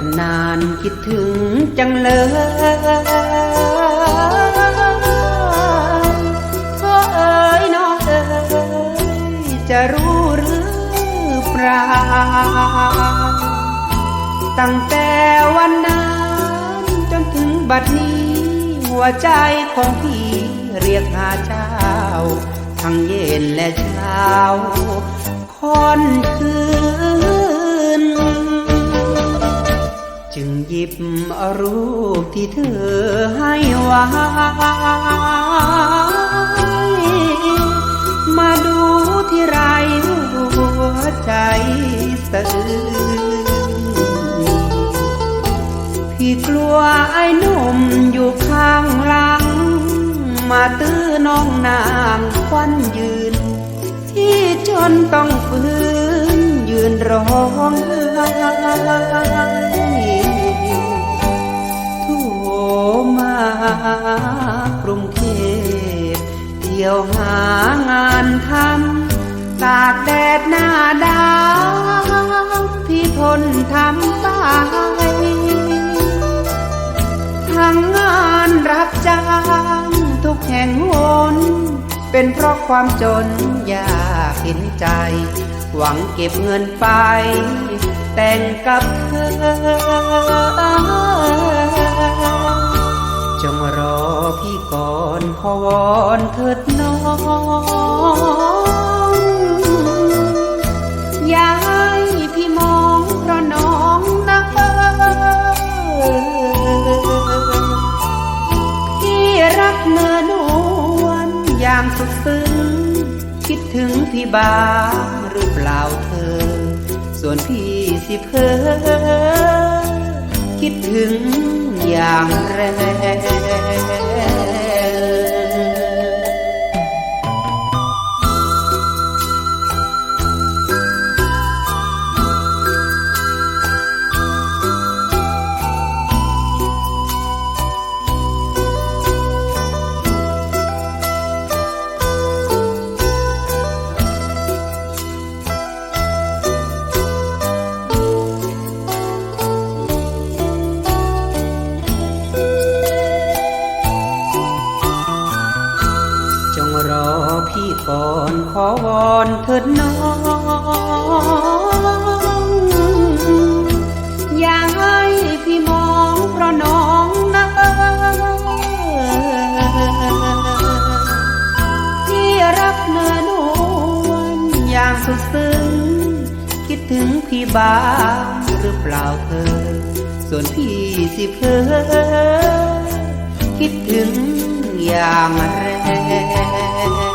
กันนานคิดถึงจังเลยโอ้เอ๋ยน้องเอ๋ยจะรู้หรือเปล่าตั้งแต่วันนั้นจนถึงบัดนี้ หัวใจของพี่เรียกหาเจ้า ทั้งเย็นและเช้าค่อนคืน จึงหยิบอารูปที่เธอให้ไว้มาดูที่ไรหัวใจสะอื้นพี่กลัวไอ้หนุ่มอยู่ข้างหลัง มาตื้อน้องนางควันยืน ที่จนต้องฝืนยืนร้องไห้ากรุงเทพเที่ยวหางานทำตากแดดหน้าดาวพี่ทนทำไปทั้งงานรับจ้างทุกแห่งหนเป็นเพราะความจนอยากเห็นใจ หวังเก็บเงินไป แต่งกับเธอ จงรอพี่ก่อนขอวอนเถิดน้อง อย่าให้พี่มองเพราะน้องนะพี่รักเนื้อนวลอย่างสุดซึ้งคิดถึงพี่บ้างหรือเปล่าเธอ ส่วนพี่สิเพอคิดถึง อย่างแรง อวอนเถิดน้องอย่าให้พี่มองเพราะน้องนะพี่รักเนื้อนวลอย่างสุดซึ้งคิดถึงพี่บ้างหรือเปล่าเธอ ส่วนพี่สิเพอคิดถึงอย่างแรง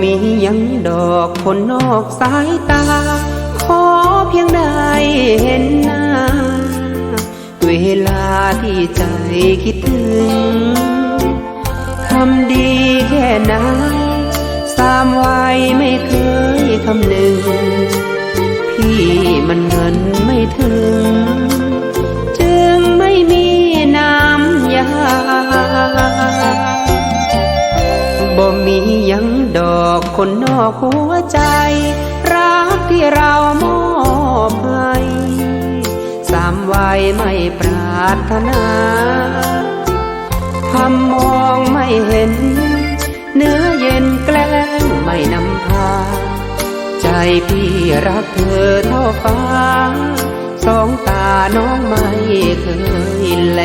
มียังดอกคนนอกสายตา ขอเพียงได้เห็นหน้า เวลาที่ใจคิดถึงทำดีแค่ไหนสามวัยไม่เคยคำนึงพี่มันเงินไม่ถึง จึงไม่มีน้ำยา บ่มียังดอกคนนอกหัวใจ รักที่เรามอบให้สามวัยไม่ปรารถนาทำมองไม่เห็น เนื้อเย็นแกล้งไม่นำพา ใจพี่รักเธอเท่าฟ้า สองตาน้องไม่เคยแล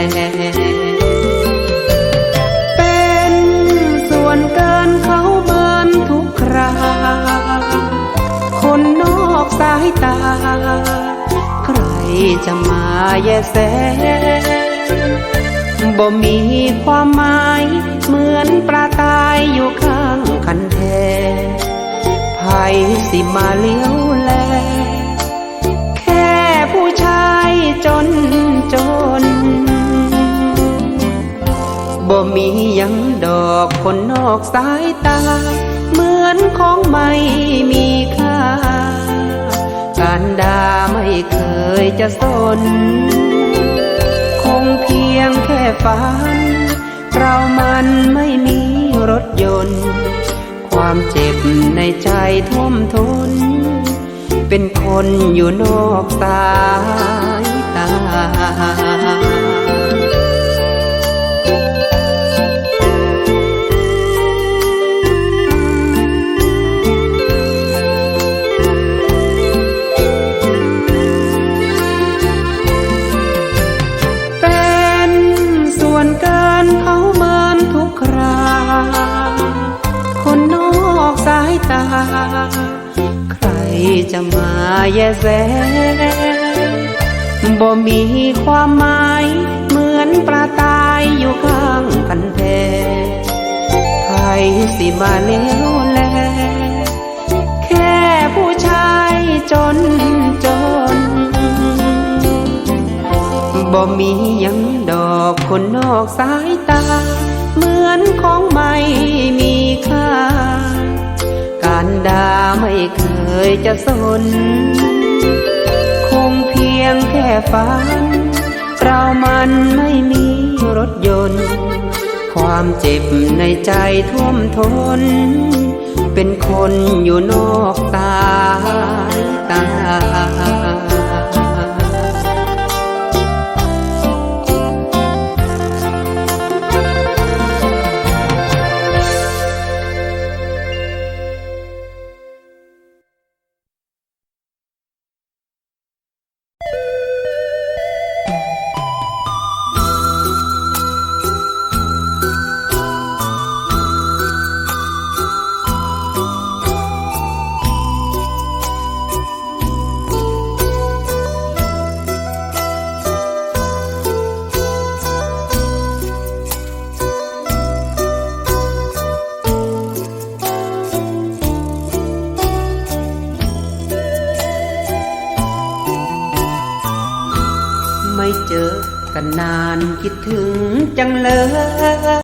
จะมาแยแสบ่มีความหมายเหมือนปลาตายอยู่ข้างคันแทไผสิมาเลี้ยวแล แค่ผู้ชายจนจนบ่มียังดอกคนนอกสายตา เหมือนของไม่มีค่าารดาไม่เคยจะสน คงเพียงแค่ฝัน เรามันไม่มีรถยนต์ ความเจ็บในใจท่วมทนเป็นคนอยู่นอกสายตา จะมาแยแสบ่มีความหมายเหมือนปลาตายอยู่ข้างกันแท้ใครสิมาเล้วแล แค่ผู้ชายจนจนบ่มียังดอกคนนอกสายตา เหมือนของไม่มีค่าการดาไม่เคยจะสน คงเพียงแค่ฝันเรามันไม่มีรถยนต์ ความเจ็บในใจท่วมทน เป็นคนอยู่นอกสาตา คิดถึงจังเลย